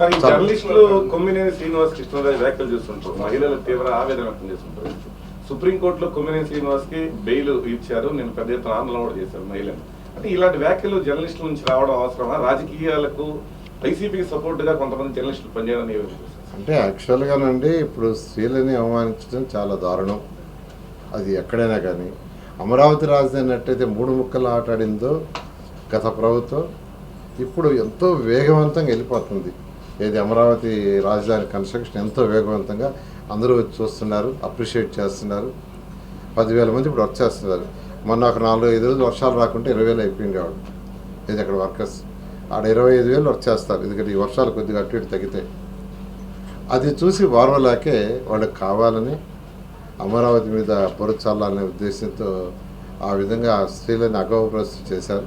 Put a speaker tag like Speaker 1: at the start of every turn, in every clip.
Speaker 1: Sir. జర్నలిస్టులు కొమ్మినేని శ్రీనివాస్ కృష్ణరాజు వ్యాఖ్యలు చేస్తుంటారు. మహిళలు తీవ్ర ఆవేదన వ్యక్తం చేస్తుంటారు. సుప్రీంకోర్టులో కొమ్మినేని శ్రీనివాస్కి బెయిల్ ఇచ్చారు. నేను పెద్ద ఎత్తున ఆందోళన కూడా చేశారు మహిళలు అంటే ఇలాంటి వ్యాఖ్యలు జర్నలిస్టుల నుంచి రావడం అవసరమా? రాజకీయాలకు వైసీపీకి సపోర్ట్గా కొంతమంది జర్నలిస్టులు పనిచేయాలని?
Speaker 2: అంటే యాక్చువల్గానండి ఇప్పుడు స్త్రీలని అవమానించడం చాలా దారుణం. అది ఎక్కడైనా కానీ. అమరావతి రాజధాని ఎట్టయితే మూడు ముక్కలు ఆటాడిందో గత ప్రభుత్వం. ఇప్పుడు ఎంతో వేగవంతంగా వెళ్ళిపోతుంది. ఏది అమరావతి రాజధాని కన్స్ట్రక్షన్ ఎంతో వేగవంతంగా అందరూ వచ్చి చూస్తున్నారు అప్రిషియేట్ చేస్తున్నారు. పదివేల మంది ఇప్పుడు వర్క్ చేస్తున్నారు. మొన్న ఒక నాలుగు ఐదు రోజులు వర్షాలు రాకుంటే ఇరవై వేలు అయిపోయింది వాడు ఇది అక్కడ వర్కర్స్? ఆడ ఇరవై ఐదు వేలు వర్క్ చేస్తారు. ఎందుకంటే ఈ వర్షాలు కొద్దిగా అటు ఇటు తగ్గితే. అది చూసి వారవలాకే వాళ్ళకి కావాలని అమరావతి మీద పొరచాలనే ఉద్దేశంతో ఆ విధంగా స్త్రీలని అగౌరవప్రస్తులు చేశారు.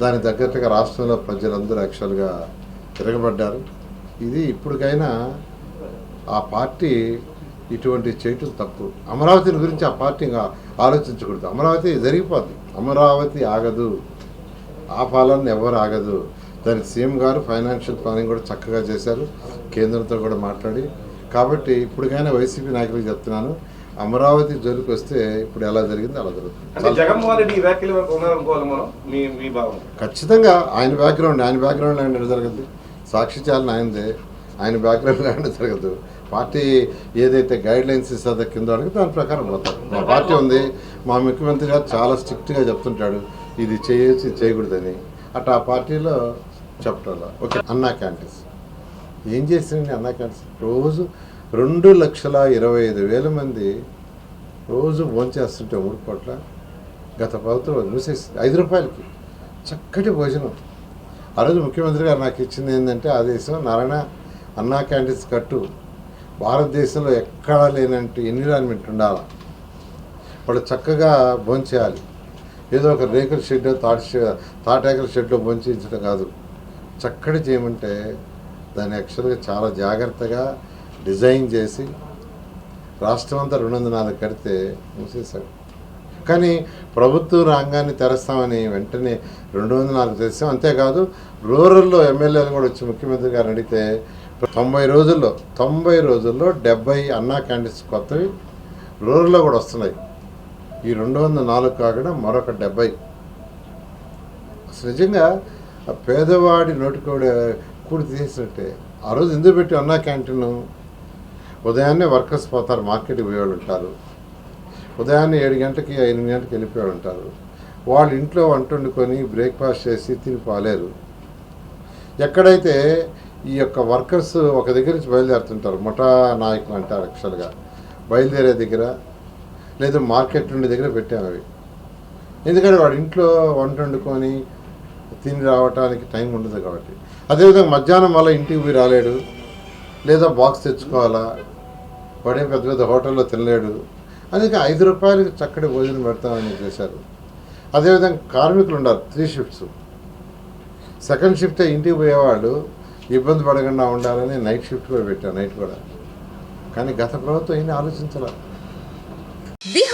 Speaker 2: దానికి తగ్గట్టుగా రాష్ట్రంలో ప్రజలందరూ యాక్చువల్గా తిరగబడ్డారు. ఇది ఇప్పటికైనా ఆ పార్టీ ఇటువంటి చేయటం తప్పు. అమరావతిని గురించి ఆ పార్టీ ఆలోచించకూడదు. అమరావతి జరిగిపోద్ది. అమరావతి ఆగదు. ఆ పాలన ఎవరు ఆగదు. దానికి సీఎం గారు ఫైనాన్షియల్ ప్లానింగ్ కూడా చక్కగా చేశారు. కేంద్రంతో కూడా మాట్లాడి. కాబట్టి ఇప్పటికైనా వైసీపీ నాయకులకు చెప్తున్నాను అమరావతి జోలికి వస్తే ఇప్పుడు ఎలా జరిగిందో అలా జరుగుతుంది. ఖచ్చితంగా ఆయన బ్యాక్గ్రౌండ్ ఆయన బ్యాక్గ్రౌండ్ ఆయన జరగదు సాక్షి ఆయనదే. ఆయన బ్యాక్గ్రౌండ్ ఆయన జరగదు. పార్టీ ఏదైతే గైడ్ లైన్స్ ఇస్తుందో కింద అడిగి దాని ప్రకారం పోతారు. మా పార్టీ ఉంది. మా ముఖ్యమంత్రి గారు చాలా స్ట్రిక్ట్గా చెప్తుంటాడు. ఇది చేయొచ్చు చేయకూడదని. అట్లా ఆ పార్టీలో చెప్పటం ఓకే అన్నా క్యాంటీన్స్ ఏం చేసింది అన్నా క్యాంటీన్స్ రోజు రెండు లక్షల ఇరవై ఐదు వేల మంది రోజు భోంచేస్తుంటే మూడు పూట్ల గత ప్రభుత్వం మూసేసింది. ఐదు రూపాయలకి. చక్కటి భోజనం. ఆ రోజు ముఖ్యమంత్రి గారు నాకు ఇచ్చింది ఏంటంటే ఆదేశం నారాయణ అన్నా క్యాంటీన్స్ కట్టు. భారతదేశంలో ఎక్కడా లేనంటే ఎన్విరాన్మెంట్ ఉండాలి? వాళ్ళు చక్కగా భోంచేయాలి ఏదో ఒక రేకుల షెడ్ తాటి తాటాకుల షెడ్లో భోంచేయించడం కాదు. చక్కటి చేయమంటే దాన్ని యాక్చువల్గా చాలా జాగ్రత్తగా డిజైన్ చేసి రాష్ట్రం అంతా రెండు వందల నాలుగు కడితే మూసేశాడు. కానీ ప్రభుత్వ రంగాన్ని తెరస్తామని వెంటనే రెండు వందల నాలుగు తెస్తాం అంతేకాదు రూరల్లో ఎమ్మెల్యేలు కూడా వచ్చి ముఖ్యమంత్రి గారు అడిగితే తొంభై రోజుల్లో తొంభై రోజుల్లో డెబ్బై అన్నా క్యాంటీన్స్ కొత్తవి రూరల్లో కూడా వస్తున్నాయి. ఈ రెండు వందల నాలుగు కాకుండా మరొక డెబ్బై. అసలు నిజంగా ఆ పేదవాడి నోటి కూడా కూడి తీసినట్టే ఆ రోజు ఎందుకు పెట్టి అన్నా క్యాంటీన్ ఉదయాన్నే వర్కర్స్ పోతారు మార్కెట్కి పోయేవాళ్ళు ఉంటారు. ఉదయాన్నే ఏడు గంటకి ఎనిమిది గంటలకి వెళ్ళిపోయాడు ఉంటారు వాళ్ళు ఇంట్లో వంట వండుకొని బ్రేక్ఫాస్ట్ చేసి తిని పోలేరు ఎక్కడైతే ఈ యొక్క వర్కర్స్ ఒక దగ్గర నుంచి బయలుదేరుతుంటారు ముఠా నాయకులు అంటారు యాక్చువల్గా బయలుదేరే దగ్గర లేదా మార్కెట్ నుండి దగ్గర పెట్టాము అవి. ఎందుకంటే వాడు ఇంట్లో వంట వండుకొని తిని రావటానికి టైం ఉండదు కాబట్టి. అదేవిధంగా మధ్యాహ్నం మళ్ళీ ఇంటికి పోయి రాలేడు లేదా బాక్స్ తెచ్చుకోవాలా వాడేం పెద్ద పెద్ద హోటల్లో తినలేడు అందుకే ఐదు రూపాయలకి చక్కటి భోజనం పెడతామని చేశారు. అదేవిధంగా కార్మికులు ఉన్నారు త్రీ షిఫ్ట్స్ సెకండ్ షిఫ్ట్ ఇంటికి పోయేవాళ్ళు ఇబ్బంది పడకుండా ఉండాలని నైట్ షిఫ్ట్ కూడా పెట్టారు నైట్ కూడా. కానీ గత ప్రభుత్వం ఏమీ ఆలోచించాల.